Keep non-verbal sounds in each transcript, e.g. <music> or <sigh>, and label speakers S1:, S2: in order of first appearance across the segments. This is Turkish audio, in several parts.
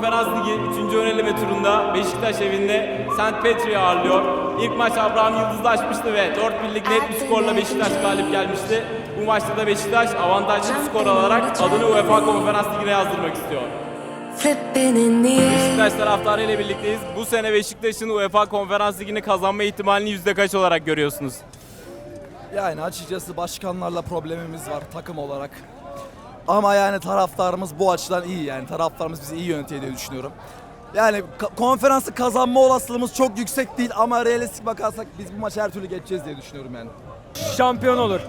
S1: Konferans Ligi 3. ön eleme turunda Beşiktaş evinde St. Petri'yi ağırlıyor. İlk maç Abraham Yıldız'la açmıştı ve 4-1'lik net bir skorla Beşiktaş galip gelmişti. Bu maçta da Beşiktaş avantajlı bir skor alarak adını UEFA Konferans Ligi'ne yazdırmak istiyor. Beşiktaş taraftarı ile birlikteyiz. Bu sene Beşiktaş'ın UEFA Konferans Ligi'ni kazanma ihtimalini yüzde kaç olarak görüyorsunuz?
S2: Yani açıkçası başkanlarla problemimiz var takım olarak. Ama yani taraftarımız bu açıdan iyi yani taraftarımız bizi iyi yönetiyor diye düşünüyorum. Yani konferansı kazanma olasılığımız çok yüksek değil ama realistik bakarsak biz bu maçı her türlü geçeceğiz diye düşünüyorum yani.
S3: Şampiyon olur.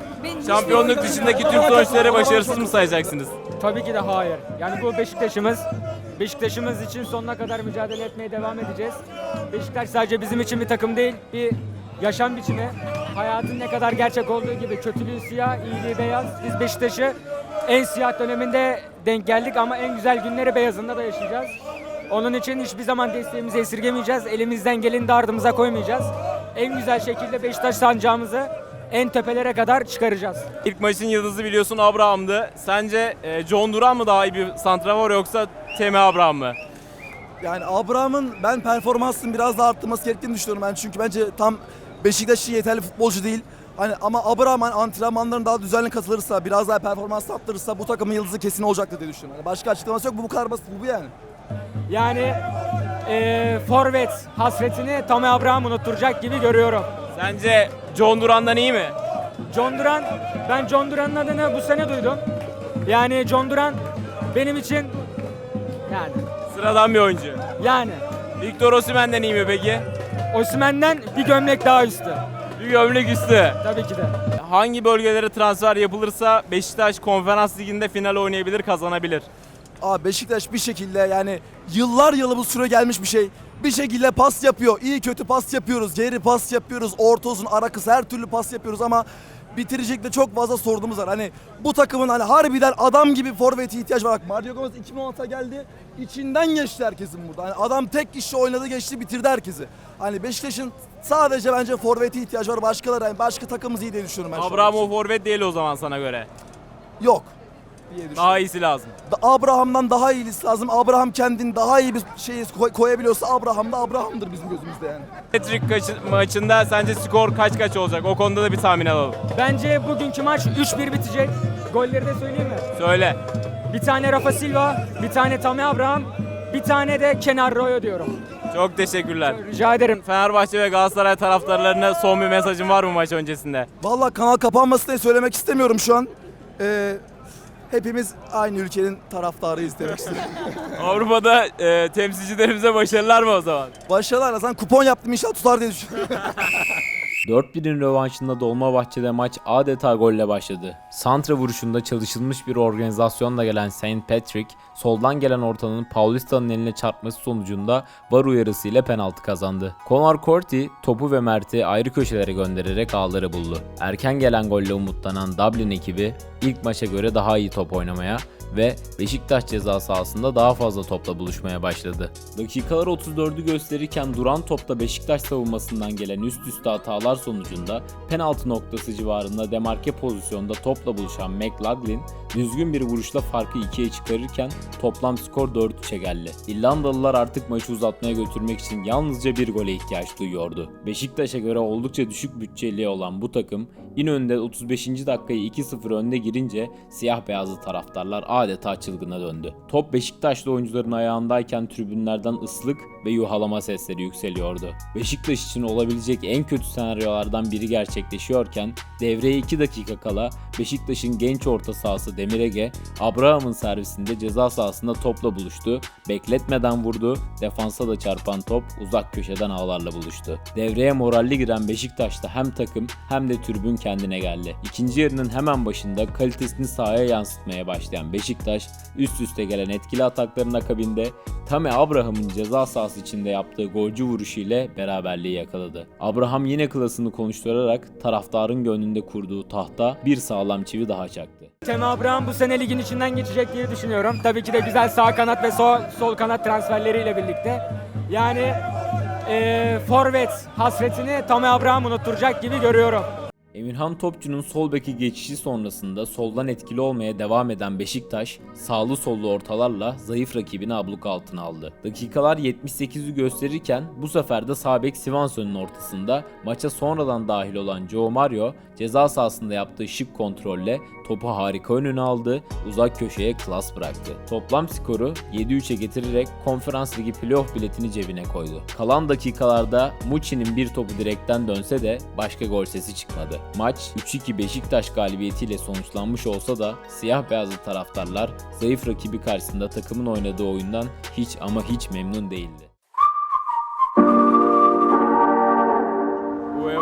S1: Şampiyonluk dışındaki tüm sonuçları başarısız mı sayacaksınız?
S3: Tabii ki de hayır. Yani bu Beşiktaş'ımız. Beşiktaş'ımız için sonuna kadar mücadele etmeye devam edeceğiz. Beşiktaş sadece bizim için bir takım değil, bir yaşam biçimi. Hayatın ne kadar gerçek olduğu gibi kötülüğü siyah, iyiliği beyaz. Biz Beşiktaş'ı en siyah döneminde denk geldik ama en güzel günleri beyazında da yaşayacağız. Onun için hiçbir zaman desteğimizi esirgemeyeceğiz. Elimizden geleni de ardımıza koymayacağız. En güzel şekilde Beşiktaş sancağımızı en tepelere kadar çıkaracağız.
S1: İlk maçın yıldızı biliyorsun Abraham'dı. Sence e, John Duran mı daha iyi bir santrafor yoksa Temi Abraham mı?
S2: Yani Abraham'ın ben performansını biraz daha arttırması gerektiğini düşünüyorum ben çünkü bence tam Beşiktaş için yeterli futbolcu değil. Hani ama Abraham hani antrenmanlarına daha düzenli katılırsa, biraz daha performans arttırırsa bu takımın yıldızı kesin olacaktır diye düşünüyorum. Yani başka açıklaması yok bu bu kadar basit bu, bu yani.
S3: Yani eee forvet hasretini Tammy Abraham unutturacak gibi görüyorum.
S1: Sence John Duran'dan iyi mi?
S3: John Duran, ben John Duran'ın adını bu sene duydum. Yani John Duran benim için yani
S1: Sıradan bir oyuncu.
S3: yani
S1: Victor Osimhen'den iyi mi peki?
S3: Osimhen'den bir gömlek daha üstü.
S1: Bir gömlek üstü.
S3: Tabii ki de.
S1: Hangi bölgelere transfer yapılırsa Beşiktaş konferans liginde final oynayabilir, kazanabilir?
S2: Abi Beşiktaş bir şekilde yani yıllar yılı bu süre gelmiş bir şey. Bir şekilde pas yapıyor. İyi kötü pas yapıyoruz. Geri pas yapıyoruz. Orta uzun, ara kısa her türlü pas yapıyoruz ama bitirecekte çok fazla sorunumuz var. Hani bu takımın hani harbiden adam gibi forveti ihtiyaç var. Bak Mario Gomez 2016'a geldi. İçinden geçti herkesin burada. Hani adam tek kişi oynadı geçti bitirdi herkesi. Hani Beşiktaş'ın sadece bence forveti ihtiyacı var. Başkaları yani başka takımımız iyi diye düşünüyorum ben. şu an
S1: forvet değil o zaman sana göre.
S2: Yok. diye düşünüyorum.
S1: Daha iyisi lazım.
S2: Da- Abraham'dan daha iyisi lazım. Abraham kendini daha iyi bir şey koy- koyabiliyorsa Abraham da Abraham'dır bizim gözümüzde yani.
S1: Patrick kaçı- maçında sence skor kaç kaç olacak? O konuda da bir tahmin alalım.
S3: Bence bugünkü maç 3-1 bitecek. Golleri de söyleyeyim mi?
S1: Söyle.
S3: Bir tane Rafa Silva, bir tane Tammy Abraham, bir tane de Kenar Royo diyorum.
S1: Çok teşekkürler.
S3: Rica ederim.
S1: Fenerbahçe ve Galatasaray taraftarlarına son bir mesajın var mı maç öncesinde?
S2: Vallahi kanal kapanmasın diye söylemek istemiyorum şu an. Ee, hepimiz aynı ülkenin taraftarıyız demek istiyorum. <laughs>
S1: Avrupa'da e, temsilcilerimize başarılar mı o zaman?
S2: Başarılar zaten kupon yaptım inşallah tutar diye düşünüyorum. <laughs>
S4: 4-1'in rövanşında Dolmabahçe'de maç adeta golle başladı. Santra vuruşunda çalışılmış bir organizasyonla gelen St. Patrick, soldan gelen ortanın Paulista'nın eline çarpması sonucunda var uyarısı ile penaltı kazandı. Conor Corti topu ve Mert'i ayrı köşelere göndererek ağları buldu. Erken gelen golle umutlanan Dublin ekibi ilk maça göre daha iyi top oynamaya ve Beşiktaş ceza sahasında daha fazla topla buluşmaya başladı. Dakikalar 34'ü gösterirken duran topta Beşiktaş savunmasından gelen üst üste hatalar sonucunda penaltı noktası civarında demarke pozisyonda topla buluşan McLaughlin düzgün bir vuruşla farkı 2'ye çıkarırken toplam skor 4-3'e geldi. İrlandalılar artık maçı uzatmaya götürmek için yalnızca bir gole ihtiyaç duyuyordu. Beşiktaş'a göre oldukça düşük bütçeli olan bu takım İnönü'nde 35. dakikayı 2-0 önde girince siyah beyazlı taraftarlar adeta çılgına döndü. Top Beşiktaşlı oyuncuların ayağındayken tribünlerden ıslık ve yuhalama sesleri yükseliyordu. Beşiktaş için olabilecek en kötü senaryolardan biri gerçekleşiyorken devreye 2 dakika kala Beşiktaş'ın genç orta sahası Demir Ege, Abraham'ın servisinde ceza sahasında topla buluştu, bekletmeden vurdu, defansa da çarpan top uzak köşeden ağlarla buluştu. Devreye moralli giren Beşiktaş'ta hem takım hem de tribün kendine geldi. İkinci yarının hemen başında kalitesini sahaya yansıtmaya başlayan Beşiktaş üst üste gelen etkili atakların akabinde Tame Abraham'ın ceza sahası içinde yaptığı golcü vuruşu ile beraberliği yakaladı. Abraham yine klasını konuşturarak taraftarın gönlünde kurduğu tahta bir sağlam çivi daha çaktı.
S3: Tammy Abraham bu sene ligin içinden geçecek diye düşünüyorum. Tabii ki de güzel sağ kanat ve sol, sol kanat transferleriyle birlikte. Yani eee forvet hasretini Tammy Abraham unutturacak gibi görüyorum.
S4: Emirhan Topçu'nun sol beki geçişi sonrasında soldan etkili olmaya devam eden Beşiktaş, sağlı sollu ortalarla zayıf rakibini abluk altına aldı. Dakikalar 78'i gösterirken bu sefer de sağ bek Swanson'un ortasında maça sonradan dahil olan Joe Mario ceza sahasında yaptığı şık kontrolle topu harika önüne aldı, uzak köşeye klas bıraktı. Toplam skoru 7-3'e getirerek konferans ligi playoff biletini cebine koydu. Kalan dakikalarda Muçi'nin bir topu direkten dönse de başka gol sesi çıkmadı. Maç 3-2 Beşiktaş galibiyetiyle sonuçlanmış olsa da siyah beyazlı taraftarlar zayıf rakibi karşısında takımın oynadığı oyundan hiç ama hiç memnun değildi.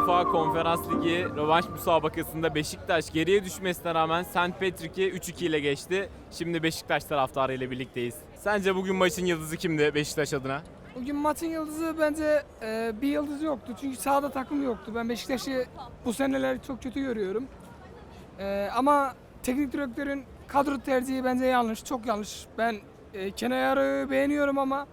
S1: UEFA Konferans Ligi rövanş müsabakasında Beşiktaş geriye düşmesine rağmen St. Patrick'i 3-2 ile geçti. Şimdi Beşiktaş taraftarı ile birlikteyiz. Sence bugün maçın yıldızı kimdi Beşiktaş adına?
S5: Bugün maçın yıldızı bence e, bir yıldız yoktu. Çünkü sahada takım yoktu. Ben Beşiktaş'ı bu seneler çok kötü görüyorum. E, ama teknik direktörün kadro tercihi bence yanlış. Çok yanlış. Ben e, Kenayar'ı beğeniyorum ama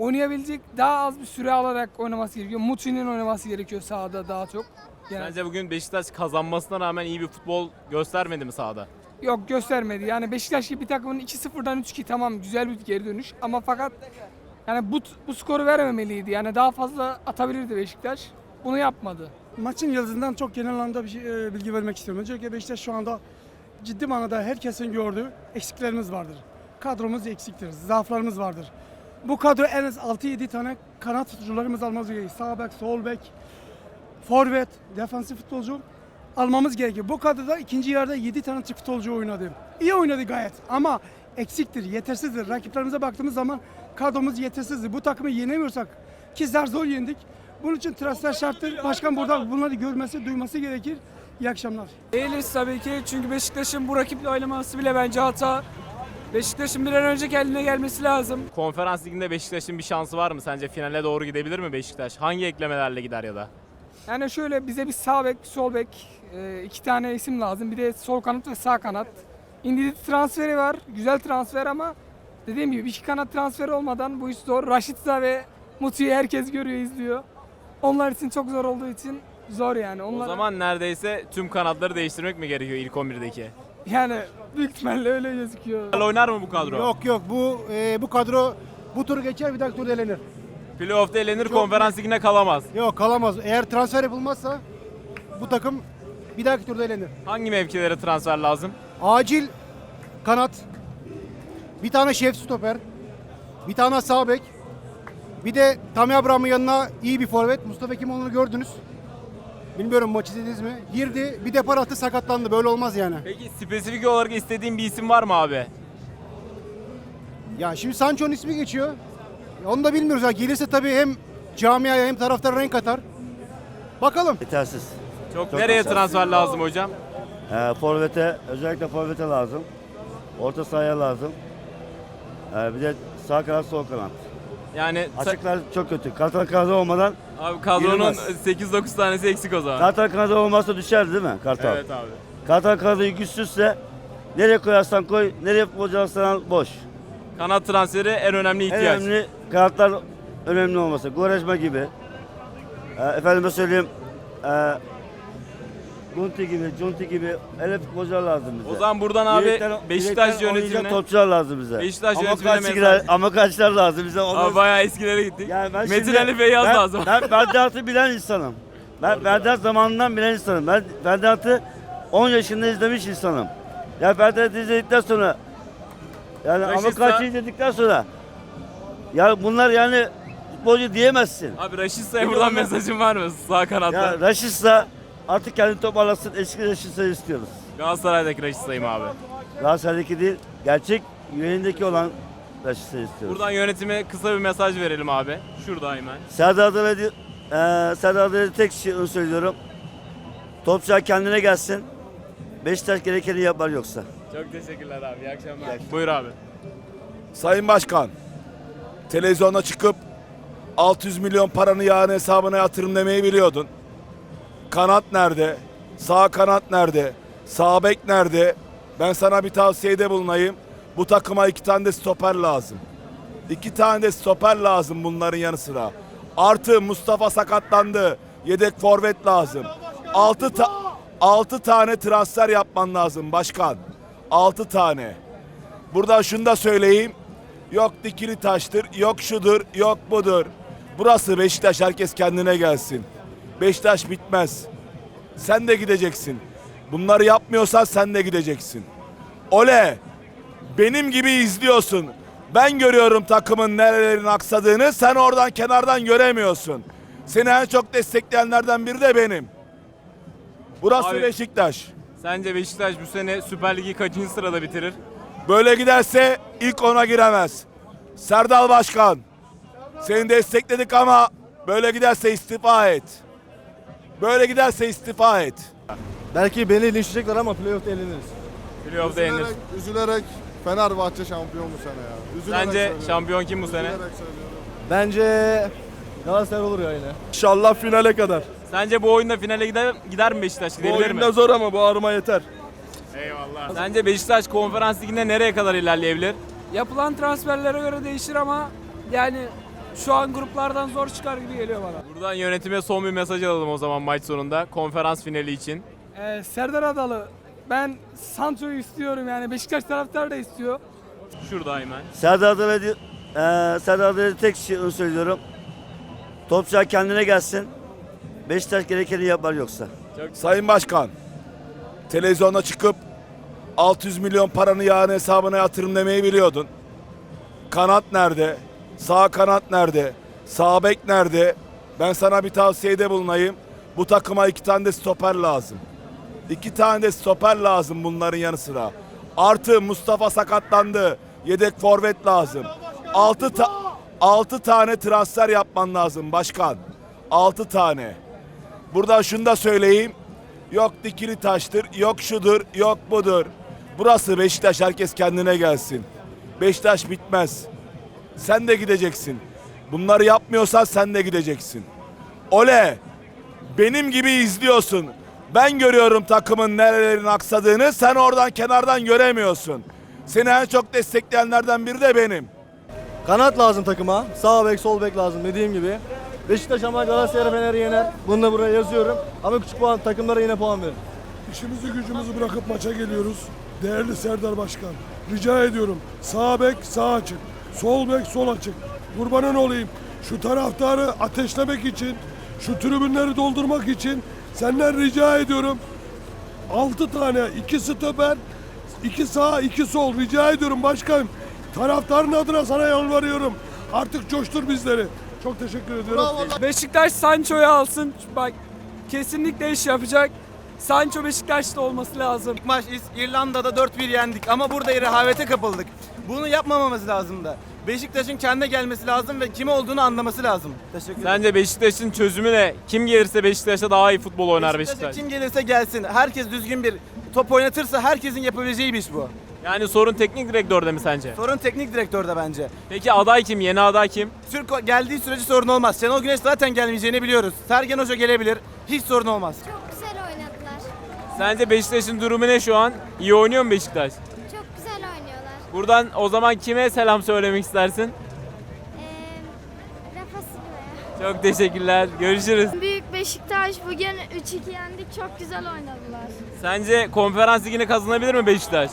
S5: oynayabilecek daha az bir süre alarak oynaması gerekiyor. Muçi'nin oynaması gerekiyor sahada daha çok. Yani,
S1: Sence bugün Beşiktaş kazanmasına rağmen iyi bir futbol göstermedi mi sahada?
S5: Yok göstermedi. Yani Beşiktaş gibi bir takımın 2-0'dan 3-2 tamam güzel bir geri dönüş ama fakat yani bu bu skoru vermemeliydi. Yani daha fazla atabilirdi Beşiktaş. Bunu yapmadı.
S6: Maçın yıldızından çok genel anlamda bir şey, e, bilgi vermek istiyorum. Öncelikle Beşiktaş şu anda ciddi manada herkesin gördüğü eksiklerimiz vardır. Kadromuz eksiktir, zaaflarımız vardır. Bu kadro en az 6-7 tane kanat tutucularımız almamız gerekiyor. Sağ bek, sol bek, forvet, defansif futbolcu almamız gerekiyor. Bu kadroda ikinci yarıda 7 tane çift futbolcu oynadı. İyi oynadı gayet ama eksiktir, yetersizdir. Rakiplerimize baktığımız zaman kadromuz yetersizdir. Bu takımı yenemiyorsak ki zar zor yendik. Bunun için transfer şarttır. Başkan burada bunları görmesi, duyması gerekir. İyi akşamlar.
S5: Değiliz tabii ki çünkü Beşiktaş'ın bu rakiple oynaması bile bence hata. Beşiktaş'ın bir an önce kendine gelmesi lazım.
S1: Konferans Ligi'nde Beşiktaş'ın bir şansı var mı? Sence finale doğru gidebilir mi Beşiktaş? Hangi eklemelerle gider ya da?
S5: Yani şöyle bize bir sağ bek, sol bek, e, iki tane isim lazım. Bir de sol kanat ve sağ kanat. İndidi transferi var. Güzel transfer ama dediğim gibi iki kanat transferi olmadan bu iş zor. Raşitza ve Muti'yi herkes görüyor, izliyor. Onlar için çok zor olduğu için zor yani. Onlar
S1: O zaman neredeyse tüm kanatları değiştirmek mi gerekiyor ilk 11'deki?
S5: yani büyük ihtimalle öyle gözüküyor.
S1: Oynar mı bu kadro?
S7: Yok yok bu e, bu kadro bu turu geçer bir dahaki turda elenir.
S1: Playoff'ta elenir, konferans ligine kalamaz.
S7: Yok kalamaz. Eğer transfer yapılmazsa bu takım bir dahaki turda elenir.
S1: Hangi mevkilere transfer lazım?
S7: Acil kanat, bir tane şef stoper, bir tane sağ bek, bir de Tammy Abraham'ın yanına iyi bir forvet. Mustafa Kimoğlu'nu gördünüz. Bilmiyorum maç izlediniz mi? Girdi, bir depar attı sakatlandı. Böyle olmaz yani.
S1: Peki spesifik olarak istediğin bir isim var mı abi?
S7: Ya şimdi Sancho'nun ismi geçiyor. Ya onu da bilmiyoruz. Ya. Gelirse tabii hem camiaya hem taraftara renk katar. Bakalım.
S8: Yetersiz.
S1: Çok,
S8: Çok
S1: nereye
S8: hassas.
S1: transfer lazım hocam?
S8: Ee, forvete, özellikle forvete lazım. Orta sahaya lazım. Ee, bir de sağ kanat, sol kanat.
S1: Yani sa-
S8: Açıklar çok kötü. Kartal kanadı olmadan,
S1: abi kadronun
S8: Girmez.
S1: 8-9 tanesi eksik o zaman.
S8: Kartal kanadı olmazsa düşer değil mi Kartal?
S1: Evet abi.
S8: Kartal kanadı güçsüzse nereye koyarsan koy, nereye al boş.
S1: Kanat transferi en önemli
S8: En
S1: ihtiyaç.
S8: önemli kanatlar önemli olması. Guarajma gibi. Ee, efendime söyleyeyim. E, Gunti gibi, Junti gibi ele futbolcular lazım bize.
S1: O zaman buradan abi
S8: Direkten-
S1: Beşiktaş
S8: direkten oynayacak
S1: yönetimine
S8: topçular lazım bize.
S1: Beşiktaş
S8: ama
S1: yönetimine
S8: kaççılar,
S1: mesaj.
S8: ama kaçlar lazım bize. Onu-
S1: abi bayağı eskilere gittik.
S8: Yani ben
S1: Metin
S8: şimdi-
S1: Ali Feyyaz
S8: ben,
S1: lazım.
S8: Ben Verdat'ı bilen insanım. Ben Verdat zamanından bilen insanım. Ben Verdat'ı 10 yaşında izlemiş insanım. Ya Verdat'ı izledikten sonra yani ama
S1: Raşitsa-
S8: kaçı izledikten sonra ya bunlar yani futbolcu diyemezsin.
S1: Abi Raşitsa'ya
S8: Peki
S1: buradan mesajın var mı sağ kanatta?
S8: Ya Raşitsa artık kendi toparlasın. Eski Raşitsa'yı istiyoruz.
S1: Galatasaray'daki Raşitsa'yım abi.
S8: Galatasaray'daki değil, gerçek yüreğindeki olan Raşitsa'yı istiyoruz.
S1: Buradan yönetime kısa bir mesaj verelim abi. Şurada hemen.
S8: Serdar Adalet, eee Serdar Adalet tek şey onu söylüyorum. Topçular kendine gelsin. Beşiktaş gerekeni yapar yoksa.
S1: Çok teşekkürler abi. İyi akşamlar. Buyur abi.
S9: Sayın Başkan, televizyona çıkıp 600 milyon paranı yarın hesabına yatırım demeyi biliyordun. Kanat nerede? Sağ kanat nerede? Sağ bek nerede? Ben sana bir tavsiyede bulunayım. Bu takıma iki tane de stoper lazım. İki tane de stoper lazım bunların yanı sıra. Artı Mustafa sakatlandı. Yedek forvet lazım. Altı, ta- 6 tane transfer yapman lazım başkan. 6 tane. Burada şunu da söyleyeyim. Yok dikili taştır, yok şudur, yok budur. Burası Beşiktaş herkes kendine gelsin. Beşiktaş bitmez. Sen de gideceksin. Bunları yapmıyorsan sen de gideceksin. Ole! Benim gibi izliyorsun. Ben görüyorum takımın nerelerin aksadığını. Sen oradan kenardan göremiyorsun. Seni en çok destekleyenlerden biri de benim. Burası
S1: Abi-
S9: Beşiktaş.
S1: Sence Beşiktaş bu sene Süper Ligi kaçıncı sırada bitirir?
S9: Böyle giderse ilk ona giremez. Serdal Başkan, seni destekledik ama böyle giderse istifa et. Böyle giderse istifa et.
S10: Belki beni linçleyecekler ama playoff'ta eleniriz.
S1: Playoff'da yenir.
S10: Üzülerek, üzülerek Fenerbahçe şampiyon bu sene ya. Üzülerek
S1: Sence
S10: söylüyorum.
S1: şampiyon kim bu sene?
S10: Üzülerek söylüyorum. Bence Galatasaray olur ya yine.
S9: İnşallah finale kadar.
S1: Sence bu oyunda finale gider, gider mi Beşiktaş?
S9: Bu
S1: Gidebilir mi?
S9: oyunda zor ama bu arma yeter.
S1: Eyvallah. Sence Beşiktaş konferans liginde nereye kadar ilerleyebilir?
S5: Yapılan transferlere göre değişir ama yani şu an gruplardan zor çıkar gibi geliyor bana.
S1: Buradan yönetime son bir mesaj alalım o zaman maç sonunda. Konferans finali için.
S5: Ee, Serdar Adalı ben Sancho'yu istiyorum yani Beşiktaş taraftarı da istiyor.
S1: Şurada hemen.
S8: Serdar Adalı, eee Serdar Adalı'ya tek şey söylüyorum. Topçular kendine gelsin. Beşiktaş gerekeni yapar yoksa.
S9: Sayın Başkan, televizyonda çıkıp 600 milyon paranı yarın hesabına yatırım demeyi biliyordun. Kanat nerede? Sağ kanat nerede? Sağ bek nerede? Ben sana bir tavsiyede bulunayım. Bu takıma iki tane de stoper lazım. İki tane de stoper lazım bunların yanı sıra. Artı Mustafa sakatlandı. Yedek forvet lazım. Altı, ta- altı tane transfer yapman lazım başkan. Altı tane. Burada şunu da söyleyeyim. Yok dikili taştır, yok şudur, yok budur. Burası Beşiktaş herkes kendine gelsin. Beşiktaş bitmez. Sen de gideceksin. Bunları yapmıyorsan sen de gideceksin. Ole! Benim gibi izliyorsun. Ben görüyorum takımın nerelerin aksadığını. Sen oradan kenardan göremiyorsun. Seni en çok destekleyenlerden biri de benim.
S10: Kanat lazım takıma. Sağ bek, sol bek lazım dediğim gibi. Beşiktaş ama Galatasaray Fener'i yener. Bunu da buraya yazıyorum. Ama küçük puan takımlara yine puan verin.
S11: İşimizi gücümüzü bırakıp maça geliyoruz. Değerli Serdar Başkan, rica ediyorum sağ bek sağ açık, sol bek sol açık. Kurbanın olayım. Şu taraftarı ateşlemek için, şu tribünleri doldurmak için senden rica ediyorum. 6 tane, 2 stoper, 2 sağ, 2 sol rica ediyorum başkan. Taraftarın adına sana yalvarıyorum. Artık coştur bizleri. Çok teşekkür ediyorum.
S5: Beşiktaş Sancho'yu alsın. Bak kesinlikle iş yapacak. Sancho Beşiktaş'ta olması lazım.
S12: İlk maç İrlanda'da 4-1 yendik ama burada rehavete kapıldık. Bunu yapmamamız lazımdı. Beşiktaş'ın kendine gelmesi lazım ve kim olduğunu anlaması lazım. Teşekkür ederim.
S1: Sence Beşiktaş'ın çözümü ne? Kim gelirse Beşiktaş'a daha iyi futbol oynar
S12: Beşiktaş'a
S1: Beşiktaş.
S12: kim gelirse gelsin. Herkes düzgün bir top oynatırsa herkesin yapabileceği bir iş bu.
S1: Yani sorun teknik direktörde mi sence?
S12: Sorun teknik direktörde bence.
S1: Peki aday kim? Yeni aday kim?
S12: Türk geldiği sürece sorun olmaz. Şenol Güneş zaten gelmeyeceğini biliyoruz. Sergen Hoca gelebilir. Hiç sorun olmaz.
S13: Çok.
S1: Sence Beşiktaş'ın durumu ne şu an? İyi oynuyor mu Beşiktaş?
S13: Çok güzel oynuyorlar.
S1: Buradan o zaman kime selam söylemek istersin?
S13: Ee, Rafa Silva'ya.
S1: Çok teşekkürler. Görüşürüz.
S13: Büyük Beşiktaş bugün 3-2 yendik. Çok güzel oynadılar.
S1: Sence konferans ligini kazanabilir mi Beşiktaş?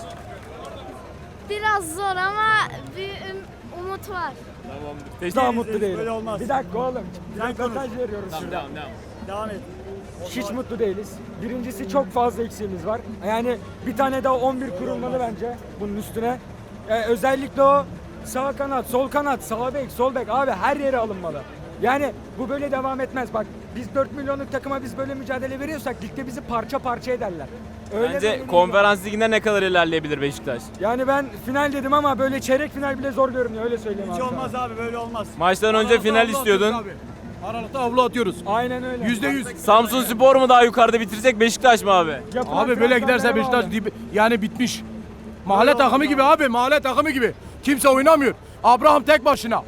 S13: Biraz zor ama bir üm- umut var.
S1: Tamamdır.
S3: Daha mutlu değilim. Bir dakika oğlum. Röportaj veriyoruz şurada.
S1: Devam, devam.
S3: Hiç mutlu değiliz. Birincisi çok fazla eksiğimiz var. Yani bir tane daha 11 kurulmalı bence bunun üstüne. Ee, özellikle o sağ kanat, sol kanat, sağ bek, sol bek abi her yere alınmalı. Yani bu böyle devam etmez. Bak biz 4 milyonluk takıma biz böyle mücadele veriyorsak ligde bizi parça parça ederler. Öyle
S1: Bence konferans liginde ne kadar ilerleyebilir Beşiktaş?
S3: Yani ben final dedim ama böyle çeyrek final bile zor görünüyor öyle söyleyeyim abi. sana.
S12: abi böyle olmaz.
S1: Maçtan önce final istiyordun.
S12: Aralıkta avlu atıyoruz.
S3: Aynen öyle.
S12: Yüzde yüz.
S1: Samsun Spor mu daha yukarıda bitirecek Beşiktaş mı abi?
S3: Yapılan
S12: Abi böyle giderse Beşiktaş
S3: bağlı.
S12: dibi- yani bitmiş. Mahalle takımı gibi abi mahalle takımı gibi. Kimse oynamıyor. Abraham tek başına.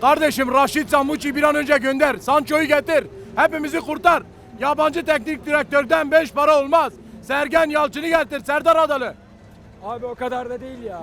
S12: Kardeşim Raşit Samuçi bir an önce gönder. Sancho'yu getir. Hepimizi kurtar. Yabancı teknik direktörden beş para olmaz. Sergen Yalçın'ı getir. Serdar Adalı.
S3: Abi o kadar da değil ya.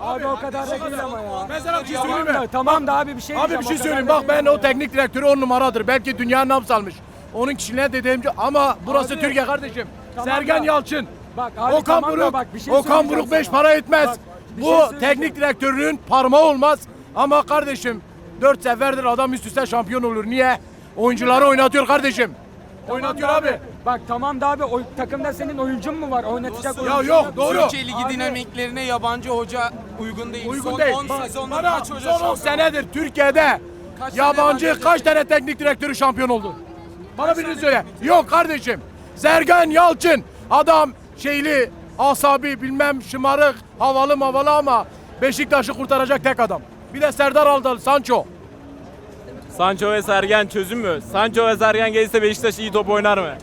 S3: Abi o kadar da değil ama ya.
S12: Ben sana bir şey söyleyeyim mi?
S3: tamam da abi bir şey
S12: Abi bir şey söyleyeyim. Bak ben o teknik direktörü on numaradır. Belki dünya nabz almış. Onun kişiliğine dediğimci ama burası
S3: Abi,
S12: Türkiye kardeşim.
S3: tamam
S12: Sergen
S3: da-
S12: Yalçın.
S3: Bak abi
S12: Okan
S3: tamam da
S12: Buruk,
S3: bak bir şey
S12: Okan
S3: söyleyeceğim
S12: Buruk 5
S3: sana.
S12: para etmez.
S3: Bak, bir
S12: Bu
S3: şey söyleyeceğim.
S12: teknik direktörün parmağı olmaz. Ama kardeşim 4 seferdir adam üst üste şampiyon olur. Niye? Oyuncuları oynatıyor kardeşim. oynatıyor
S3: da
S12: abi.
S3: Bak tamam da abi o takımda senin oyuncun mu var? Oynatacak
S12: Ya
S3: oyuncun
S12: yok doğru.
S14: Türkiye Ligi
S3: Abi-
S14: dinamiklerine yabancı hoca uygun değil.
S12: Uygun
S14: son
S12: değil.
S14: 10
S12: Bak,
S14: sezonda
S12: bana
S14: kaç hoca
S12: son 10
S14: şampiyon
S12: senedir Türkiye'de
S14: Kaç tane
S12: yabancı
S14: yabancı
S12: kaç tane teknik direktörü şampiyon oldu? Bana birini söyle. Yok kardeşim. Sergen Yalçın adam şeyli, asabi, bilmem şımarık, havalı mavalı ama Beşiktaş'ı kurtaracak tek adam. Bir de Serdar Aldal, Sancho.
S1: Sancho ve Sergen çözüm mü? Sancho ve Sergen gelirse Beşiktaş iyi top oynar mı?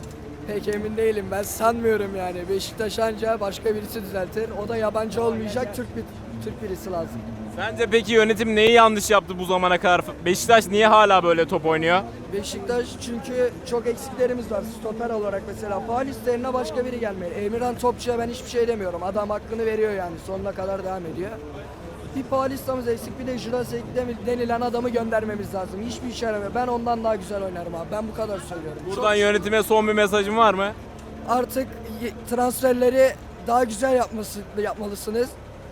S15: Pek emin değilim ben sanmıyorum yani. Beşiktaş anca başka birisi düzeltir. O da yabancı olmayacak Türk bir Türk birisi lazım.
S1: Sence peki yönetim neyi yanlış yaptı bu zamana kadar? Beşiktaş niye hala böyle top oynuyor?
S15: Beşiktaş çünkü çok eksiklerimiz var. Stoper olarak mesela Palis yerine başka biri gelmeli. Emirhan Topçu'ya ben hiçbir şey demiyorum. Adam hakkını veriyor yani. Sonuna kadar devam ediyor. Bir Paulista'mız eksik bir de Jurasek denilen adamı göndermemiz lazım. Hiçbir işe yaramıyor. Ben ondan daha güzel oynarım abi. Ben bu kadar söylüyorum.
S1: Buradan yönetime son bir mesajın var mı?
S15: Artık transferleri daha güzel yapması, yapmalısınız.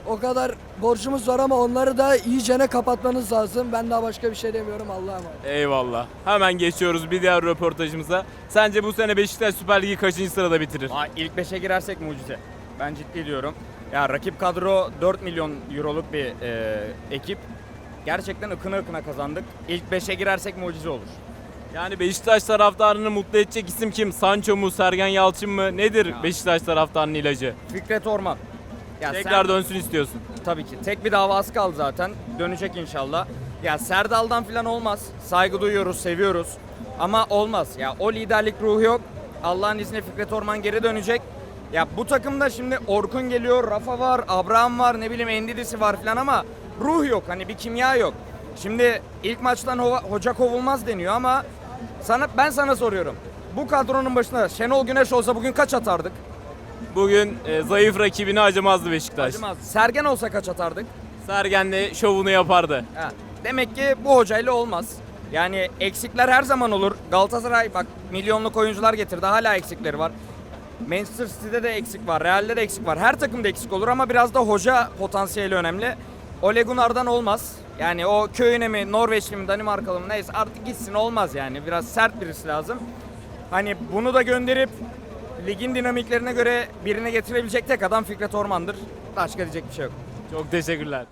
S15: O kadar borcumuz var ama onları da iyicene kapatmanız lazım. Ben daha başka bir şey demiyorum. Allah'a emanet.
S1: Eyvallah. Hemen geçiyoruz bir diğer röportajımıza. Sence bu sene Beşiktaş Süper Ligi kaçıncı sırada bitirir?
S16: Aa, ilk 5'e girersek mucize. Ben ciddi diyorum. Ya rakip kadro 4 milyon euroluk bir e, ekip. Gerçekten ıkına ıkına kazandık. İlk 5'e girersek mucize olur.
S1: Yani Beşiktaş taraftarını mutlu edecek isim kim? Sancho mu, Sergen Yalçın mı? Nedir Beşiktaş taraftarının ilacı?
S16: Fikret Orman. Ya
S1: Tekrar
S16: Ser-
S1: dönsün istiyorsun.
S16: Tabii ki. Tek bir davası kaldı zaten. Dönecek inşallah. Ya Serdal'dan falan olmaz. Saygı duyuyoruz, seviyoruz. Ama olmaz. Ya o liderlik ruhu yok. Allah'ın izniyle Fikret Orman geri dönecek. Ya bu takımda şimdi Orkun geliyor, Rafa var, Abraham var, ne bileyim Endidisi var falan ama ruh yok. Hani bir kimya yok. Şimdi ilk maçtan hova- hoca kovulmaz deniyor ama sana ben sana soruyorum. Bu kadronun başında Şenol Güneş olsa bugün kaç atardık?
S1: Bugün e, zayıf rakibini acımazdı Beşiktaş.
S16: Acımaz. Sergen olsa kaç atardık?
S1: Sergen de şovunu yapardı.
S16: Ha, demek ki bu hocayla olmaz. Yani eksikler her zaman olur. Galatasaray bak milyonluk oyuncular getirdi. Hala eksikleri var. Manchester City'de de eksik var. Real'de de eksik var. Her takımda eksik olur ama biraz da hoca potansiyeli önemli. Ole Gunnar'dan olmaz. Yani o köyüne mi, Norveçli mi, Danimarkalı mı neyse artık gitsin olmaz yani. Biraz sert birisi lazım. Hani bunu da gönderip ligin dinamiklerine göre birine getirebilecek tek adam Fikret Orman'dır. Başka diyecek bir şey yok.
S1: Çok teşekkürler.